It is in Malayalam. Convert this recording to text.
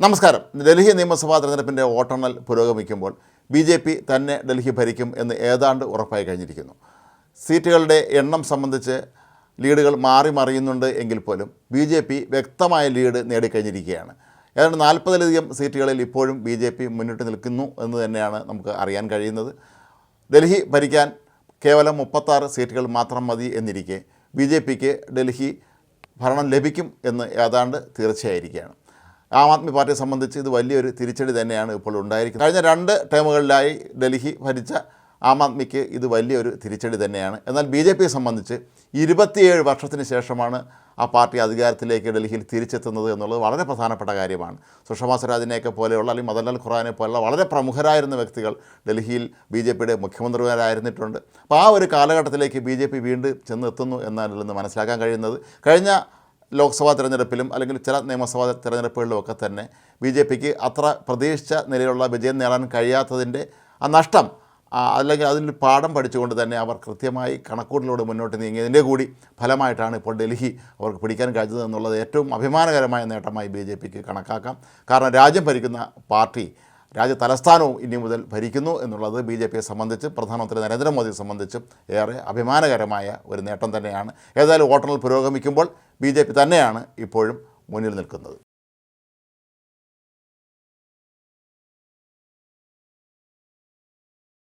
നമസ്കാരം. ഡൽഹി നിയമസഭാ തെരഞ്ഞെടുപ്പിന്റെ വോട്ടെണ്ണൽ പുരോഗമിക്കുമ്പോൾ ബി ജെ പി തന്നെ ഡൽഹി ഭരിക്കും എന്ന് ഏതാണ്ട് ഉറപ്പായി കഴിഞ്ഞിരിക്കുന്നു. സീറ്റുകളുടെ എണ്ണം സംബന്ധിച്ച് ലീഡുകൾ മാറി മറിയുന്നുണ്ട് എങ്കിൽ പോലും ബി ജെ പി വ്യക്തമായ ലീഡ് നേടിക്കഴിഞ്ഞിരിക്കുകയാണ്. ഏതാണ്ട് നാൽപ്പതിലധികം സീറ്റുകളിൽ ഇപ്പോഴും ബി ജെ പി മുന്നിട്ട് നിൽക്കുന്നു എന്ന് തന്നെയാണ് നമുക്ക് അറിയാൻ കഴിയുന്നത്. ഡൽഹി ഭരിക്കാൻ കേവലം മുപ്പത്താറ് സീറ്റുകൾ മാത്രം മതി എന്നിരിക്കെ ബി ജെ പിക്ക് ഡൽഹി ഭരണം ലഭിക്കും എന്ന് ഏതാണ്ട് തീർച്ചയായിരിക്കുകയാണ്. ആം ആദ്മി പാർട്ടിയെ സംബന്ധിച്ച് ഇത് വലിയൊരു തിരിച്ചടി തന്നെയാണ് ഇപ്പോൾ ഉണ്ടായിരിക്കുന്നത്. കഴിഞ്ഞ രണ്ട് ടേമുകളിലായി ഡൽഹി ഭരിച്ച ആം ആദ്മിക്ക് ഇത് വലിയൊരു തിരിച്ചടി തന്നെയാണ്. എന്നാൽ ബി ജെ പിയെ സംബന്ധിച്ച് ഇരുപത്തിയേഴ് വർഷത്തിന് ശേഷമാണ് ആ പാർട്ടി അധികാരത്തിലേക്ക് ഡൽഹിയിൽ തിരിച്ചെത്തുന്നത് എന്നുള്ളത് വളരെ പ്രധാനപ്പെട്ട കാര്യമാണ്. സുഷമ സ്വരാജിനെയൊക്കെ പോലെയുള്ള അല്ലെങ്കിൽ മദൻലാൽ ഖുറാനെ പോലെയുള്ള വളരെ പ്രമുഖരായിരുന്ന വ്യക്തികൾ ഡൽഹിയിൽ ബി ജെ പിയുടെ മുഖ്യമന്ത്രിമാരായിരുന്നിട്ടുണ്ട്. അപ്പോൾ ആ ഒരു കാലഘട്ടത്തിലേക്ക് ബി ജെ പി വീണ്ടും ചെന്നെത്തുന്നു എന്നാണ് നിന്ന് മനസ്സിലാക്കാൻ കഴിയുന്നത്. കഴിഞ്ഞ ലോക്സഭാ തിരഞ്ഞെടുപ്പിലും അല്ലെങ്കിൽ ചില നിയമസഭാ തിരഞ്ഞെടുപ്പുകളിലും ഒക്കെ തന്നെ ബി ജെ പിക്ക് അത്ര പ്രതീക്ഷിച്ച നിലയിലുള്ള വിജയം നേടാൻ കഴിയാത്തതിന്റെ ആ നഷ്ടം അല്ലെങ്കിൽ അതിൽ പാഠം പഠിച്ചുകൊണ്ട് തന്നെ അവർ കൃത്യമായി കണക്കൂട്ടിലൂടെ മുന്നോട്ട് നീങ്ങിയതിന്റെ കൂടി ഫലമായിട്ടാണ് ഇപ്പോൾ ഡൽഹി അവർക്ക് പിടിക്കാൻ കഴിഞ്ഞത് എന്നുള്ളത് ഏറ്റവും അഭിമാനകരമായ നേട്ടമായി ബി കണക്കാക്കാം. കാരണം രാജ്യം ഭരിക്കുന്ന പാർട്ടി രാജ്യ തലസ്ഥാനവും ഇനി മുതൽ ഭരിക്കുന്നു എന്നുള്ളത് ബി ജെ പിയെ സംബന്ധിച്ച് പ്രധാനമന്ത്രി നരേന്ദ്രമോദിയെ സംബന്ധിച്ച് ഏറെ അഭിമാനകരമായ ഒരു നേട്ടം തന്നെയാണ്. ഏതായാലും വോട്ടെണ്ണൽ പുരോഗമിക്കുമ്പോൾ ബി ജെ പി തന്നെയാണ് ഇപ്പോഴും മുന്നിൽ നിൽക്കുന്നത്.